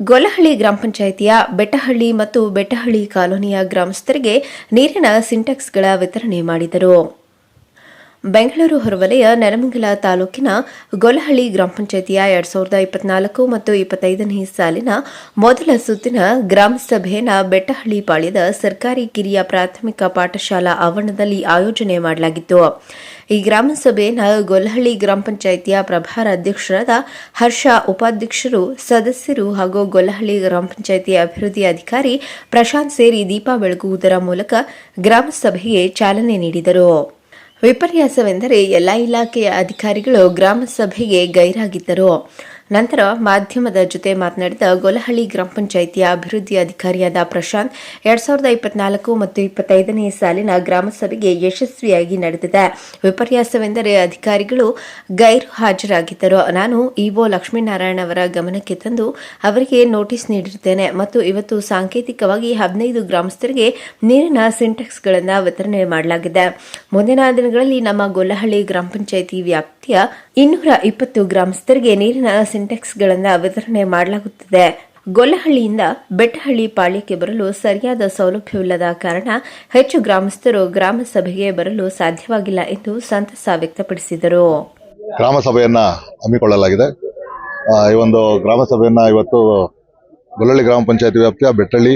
ಗೊಲಹಳ್ಳಿ ಗ್ರಾಮ ಪಂಚಾಯಿತಿಯ ಬೆಟ್ಟಹಳ್ಳಿ ಮತ್ತು ಬೆಟ್ಟಹಳ್ಳಿ ಕಾಲೋನಿಯ ಗ್ರಾಮಸ್ಥರಿಗೆ ನೀರಿನ ಸಿಂಟೆಕ್ಸ್ಗಳ ವಿತರಣೆ ಮಾಡಿದರು. ಬೆಂಗಳೂರು ಹೊರವಲಯ ನೆಲಮಂಗಲ ತಾಲೂಕಿನ ಗೊಲಹಳ್ಳಿ ಗ್ರಾಮ ಪಂಚಾಯಿತಿಯ ಎರಡ್ ಸಾವಿರದ ಇಪ್ಪತ್ನಾಲ್ಕು ಮತ್ತು ಇಪ್ಪತ್ತೈದನೇ ಸಾಲಿನ ಮೊದಲ ಸುತ್ತಿನ ಗ್ರಾಮ ಸಭೆಯನ್ನು ಬೆಟ್ಟಹಳ್ಳಿ ಪಾಳ್ಯದ ಸರ್ಕಾರಿ ಕಿರಿಯ ಪ್ರಾಥಮಿಕ ಪಾಠಶಾಲಾ ಆವರಣದಲ್ಲಿ ಆಯೋಜನೆ ಮಾಡಲಾಗಿತ್ತು. ಈ ಗ್ರಾಮ ಸಭೆಯನ್ನು ಗೊಲಹಳ್ಳಿ ಗ್ರಾಮ ಪಂಚಾಯಿತಿಯ ಪ್ರಭಾರ ಅಧ್ಯಕ್ಷರಾದ ಹರ್ಷ ಉಪಾಧ್ಯಕ್ಷರು, ಸದಸ್ಯರು ಹಾಗೂ ಗೊಲಹಳ್ಳಿ ಗ್ರಾಮ ಪಂಚಾಯಿತಿ ಅಭಿವೃದ್ಧಿ ಅಧಿಕಾರಿ ಪ್ರಶಾಂತ್ ಸೇರಿ ದೀಪ ಬೆಳಗುವುದರ ಮೂಲಕ ಗ್ರಾಮ ಸಭೆಗೆ ಚಾಲನೆ ನೀಡಿದರು. ವಿಪರ್ಯಾಸವೆಂದರೆ ಎಲ್ಲ ಇಲಾಖೆಯ ಅಧಿಕಾರಿಗಳು ಗ್ರಾಮ ಸಭೆಗೆ ಗೈರಾಗಿದ್ದರು. ನಂತರ ಮಾಧ್ಯಮದ ಜೊತೆ ಮಾತನಾಡಿದ ಗೊಲಹಳ್ಳಿ ಗ್ರಾಮ ಪಂಚಾಯಿತಿಯ ಅಭಿವೃದ್ಧಿ ಅಧಿಕಾರಿಯಾದ ಪ್ರಶಾಂತ್, ಎರಡ್ ಸಾವಿರದ ಇಪ್ಪತ್ನಾಲ್ಕು ಮತ್ತು ಇಪ್ಪತ್ತೈದನೇ ಸಾಲಿನ ಗ್ರಾಮ ಸಭೆಗೆ ಯಶಸ್ವಿಯಾಗಿ ನಡೆದಿದೆ. ವಿಪರ್ಯಾಸವೆಂದರೆ ಅಧಿಕಾರಿಗಳು ಗೈರು ಹಾಜರಾಗಿದ್ದರು. ನಾನು ಇಒ ಲಕ್ಷ್ಮೀನಾರಾಯಣ ಅವರ ಗಮನಕ್ಕೆ ತಂದು ಅವರಿಗೆ ನೋಟಿಸ್ ನೀಡಿರುತ್ತೇನೆ ಮತ್ತು ಇವತ್ತು ಸಾಂಕೇತಿಕವಾಗಿ ಹದಿನೈದು ಗ್ರಾಮಸ್ಥರಿಗೆ ನೀರಿನ ಸಿಂಟೆಕ್ಸ್ಗಳನ್ನು ವಿತರಣೆ ಮಾಡಲಾಗಿದೆ. ಮುಂದಿನ ದಿನಗಳಲ್ಲಿ ನಮ್ಮ ಗೊಲ್ಲಹಳ್ಳಿ ಗ್ರಾಮ ಪಂಚಾಯಿತಿ ವ್ಯಾಪ್ತಿಯ ಇನ್ನೂರ ಇಪ್ಪತ್ತು ಗ್ರಾಮಸ್ಥರಿಗೆ ನೀರಿನ ಸಿಂಟೆಕ್ಸ್ಗಳನ್ನು ವಿತರಣೆ ಮಾಡಲಾಗುತ್ತಿದೆ. ಗೊಲ್ಲಹಳ್ಳಿಯಿಂದ ಬೆಟ್ಟಹಳ್ಳಿ ಪಾಳ್ಯಕ್ಕೆ ಬರಲು ಸರಿಯಾದ ಸೌಲಭ್ಯವಿಲ್ಲದ ಕಾರಣ ಹೆಚ್ಚು ಗ್ರಾಮಸ್ಥರು ಗ್ರಾಮ ಸಭೆಗೆ ಬರಲು ಸಾಧ್ಯವಾಗಿಲ್ಲ ಎಂದು ಸಂತಸ ವ್ಯಕ್ತಪಡಿಸಿದರು. ಗ್ರಾಮ ಸಭೆಯನ್ನ ಹಮ್ಮಿಕೊಳ್ಳಲಾಗಿದೆ. ಈ ಒಂದು ಗ್ರಾಮ ಸಭೆಯನ್ನ ಇವತ್ತು ಗೊಲ್ಲಹಳ್ಳಿ ಗ್ರಾಮ ಪಂಚಾಯತ್ ವ್ಯಾಪ್ತಿಯ ಬೆಟ್ಟಹಳ್ಳಿ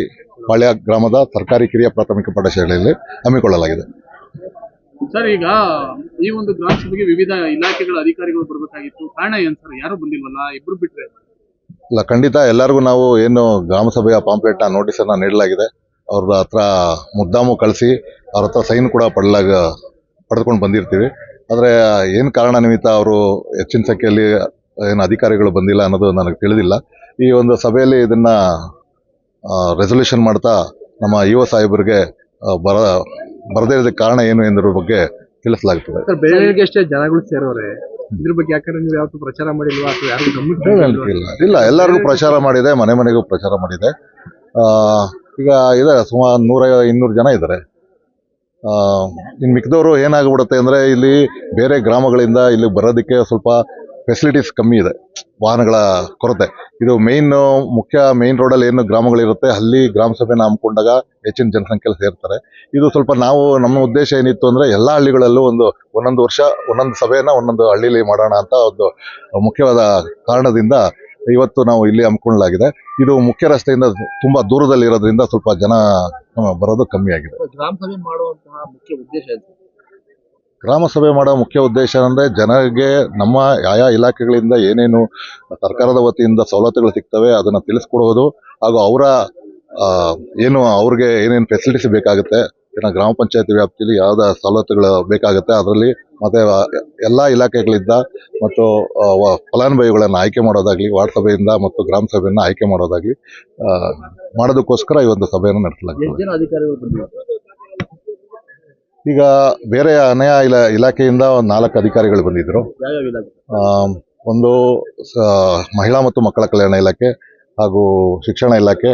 ಪಾಳ್ಯ ಗ್ರಾಮದ ಸರ್ಕಾರಿ ಕಿರಿಯ ಪ್ರಾಥಮಿಕ ಪಾಠಶಾಲೆಯಲ್ಲಿ ಹಮ್ಮಿಕೊಳ್ಳಲಾಗಿದೆ. ಸರ್ ಈಗ ಈ ಒಂದು ಗ್ರಾಮ ಸಭೆಗೆ ವಿವಿಧ ಇಲಾಖೆಗಳ ಅಧಿಕಾರಿಗಳು ಬರಬೇಕಾಗಿತ್ತು. ಕಾರಣ ಏನ್ ಸರ್? ಯಾರು ಬಂದಿಲ್ವಲ್ಲ? ಇಬ್ರು ಬಿಟ್ರೆ ಇಲ್ಲ, ಖಂಡಿತ ಎಲ್ಲರಿಗೂ ನಾವು ಏನು ಗ್ರಾಮ ಸಭೆಯ ಪಾಂಪ್ಲೆಟ್ನ ನೋಟಿಸನ್ನು ನೀಡಲಾಗಿದೆ. ಅವ್ರ ಹತ್ರ ಮುದ್ದಾಮು ಕಳಿಸಿ ಅವ್ರ ಹತ್ರ ಸೈನ್ ಕೂಡ ಪಡಲಾಗ, ಪಡೆದುಕೊಂಡು ಬಂದಿರ್ತೀವಿ. ಆದರೆ ಏನು ಕಾರಣ ನಿಮಿತ್ತ ಅವರು ಹೆಚ್ಚಿನ ಸಂಖ್ಯೆಯಲ್ಲಿ ಏನು ಅಧಿಕಾರಿಗಳು ಬಂದಿಲ್ಲ ಅನ್ನೋದು ನನಗೆ ತಿಳಿದಿಲ್ಲ. ಈ ಒಂದು ಸಭೆಯಲ್ಲಿ ಇದನ್ನ ರೆಸೊಲ್ಯೂಷನ್ ಮಾಡ್ತಾ ನಮ್ಮ ಯುವ ಸಾಹೇಬರಿಗೆ ಬರ, ಬರದೇ ಇರೋದಕ್ಕೆ ಕಾರಣ ಏನು ಎಂದ್ರ ಬಗ್ಗೆ ತಿಳಿಸಲಾಗುತ್ತದೆ ಸರ್ ಬೆಳಗ್ಗೆ ಅಷ್ಟೇ ಜನಗಳು ಸೇರೋರೆ. ಇದ್ರ ಬಗ್ಗೆ ಯಾಕಂದ್ರೆ ನೀವು ಯಾವತ್ತು ಪ್ರಚಾರ ಮಾಡಿಲ್ವಾ ಅಥವಾ ಯಾರು ಗಮನಕ್ಕೆ ಇಲ್ಲ ಇಲ್ಲ ಎಲ್ಲರಿಗೂ ಪ್ರಚಾರ ಮಾಡಿದೆ ಮನೆ ಮನೆಗೂ ಪ್ರಚಾರ ಮಾಡಿದೆ. ಆ, ಈಗ ಇದೆ ಸುಮಾರು ನೂರ ಇನ್ನೂರು ಜನ ಇದ್ದಾರೆ. ಇನ್ನು ಮಿಕ್ಕಿದವರು ಏನಾಗ್ಬಿಡುತ್ತೆ ಅಂದರೆ ಇಲ್ಲಿ ಬೇರೆ ಗ್ರಾಮಗಳಿಂದ ಇಲ್ಲಿ ಬರೋದಕ್ಕೆ ಸ್ವಲ್ಪ ಫೆಸಿಲಿಟೀಸ್ ಕಮ್ಮಿ ಇದೆ. ವಾಹನಗಳ ಕೊರತೆ. ಇದು ಮೇನ್ ಮುಖ್ಯ ಮೇನ್ ರೋಡಲ್ಲಿ ಏನು ಗ್ರಾಮಗಳಿರುತ್ತೆ ಅಲ್ಲಿ ಗ್ರಾಮ ಸಭೆನ ಹಮ್ಮಿಕೊಂಡಾಗ ಹೆಚ್ಚಿನ ಜನಸಂಖ್ಯೆಯಲ್ಲಿ ಸೇರ್ತಾರೆ. ಇದು ಸ್ವಲ್ಪ ನಾವು, ನಮ್ಮ ಉದ್ದೇಶ ಏನಿತ್ತು ಅಂದರೆ ಎಲ್ಲ ಹಳ್ಳಿಗಳಲ್ಲೂ ಒಂದು ಒಂದೊಂದು ವರ್ಷ, ಒಂದೊಂದು ಸಭೆನ ಒಂದೊಂದು ಹಳ್ಳಿಲಿ ಮಾಡೋಣ ಅಂತ ಒಂದು ಮುಖ್ಯವಾದ ಕಾರಣದಿಂದ ಇವತ್ತು ನಾವು ಇಲ್ಲಿ ಹಮ್ಮಿಕೊಳ್ಳಲಾಗಿದೆ. ಇದು ಮುಖ್ಯ ರಸ್ತೆಯಿಂದ ತುಂಬಾ ದೂರದಲ್ಲಿ ಇರೋದ್ರಿಂದ ಸ್ವಲ್ಪ ಜನ ಬರೋದು ಕಮ್ಮಿ ಆಗಿದೆ. ಗ್ರಾಮ ಸಭೆ ಮಾಡುವಂತಹ ಮುಖ್ಯ ಉದ್ದೇಶ? ಗ್ರಾಮ ಸಭೆ ಮಾಡೋ ಮುಖ್ಯ ಉದ್ದೇಶ ಅಂದರೆ ಜನರಿಗೆ ನಮ್ಮ ಆಯಾ ಇಲಾಖೆಗಳಿಂದ ಏನೇನು ಸರ್ಕಾರದ ವತಿಯಿಂದ ಸವಲತ್ತುಗಳು ಸಿಗ್ತವೆ ಅದನ್ನು ತಿಳಿಸ್ಕೊಡೋದು ಹಾಗೂ ಅವರ ಏನು ಅವ್ರಿಗೆ ಏನೇನು ಫೆಸಿಲಿಟೀಸ್ ಬೇಕಾಗುತ್ತೆ ಇನ್ನು ಗ್ರಾಮ ಪಂಚಾಯತಿ ವ್ಯಾಪ್ತಿಯಲ್ಲಿ ಯಾವ್ದು ಸವಲತ್ತುಗಳು ಬೇಕಾಗುತ್ತೆ ಅದರಲ್ಲಿ ಮತ್ತೆ ಎಲ್ಲ ಇಲಾಖೆಗಳಿಂದ ಮತ್ತು ಫಲಾನುಭವಿಗಳನ್ನು ಆಯ್ಕೆ ಮಾಡೋದಾಗ್ಲಿ, ವಾರ್ಡ್ ಸಭೆಯಿಂದ ಮತ್ತು ಗ್ರಾಮ ಸಭೆಯನ್ನು ಆಯ್ಕೆ ಮಾಡೋದಾಗ್ಲಿ ಮಾಡೋದಕ್ಕೋಸ್ಕರ ಈ ಒಂದು ಸಭೆಯನ್ನು ನಡೆಸಲಾಗ್ತದೆ ಎಷ್ಟು ಜನ ಅಧಿಕಾರಿಗಳು ಬಂದಿದ್ದಾರೆ ಈಗ ಬೇರೆ ಅನಯ ಇಲ, ಇಲಾಖೆಯಿಂದ ಒಂದು ನಾಲ್ಕು ಅಧಿಕಾರಿಗಳು ಬಂದಿದ್ದರು ಒಂದು ಮಹಿಳಾ ಮತ್ತು ಮಕ್ಕಳ ಕಲ್ಯಾಣ ಇಲಾಖೆ ಹಾಗೂ ಶಿಕ್ಷಣ ಇಲಾಖೆ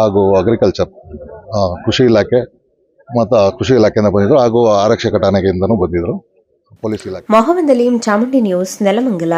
ಹಾಗೂ ಅಗ್ರಿಕಲ್ಚರ್ ಕೃಷಿ ಇಲಾಖೆ ಮತ್ತು ಕೃಷಿ ಇಲಾಖೆಯಿಂದ ಬಂದಿದ್ದರು ಹಾಗೂ ಆರಕ್ಷಕ ಠಾಣೆಯಿಂದನೂ ಬಂದಿದ್ದರು ಪೊಲೀಸ್ ಇಲಾಖೆ. ಮೊಹಮ್ಮದ್ ಅಲೀಂ ಚಾಮುಂಡಿ ನ್ಯೂಸ್ ನೆಲಮಂಗಲ.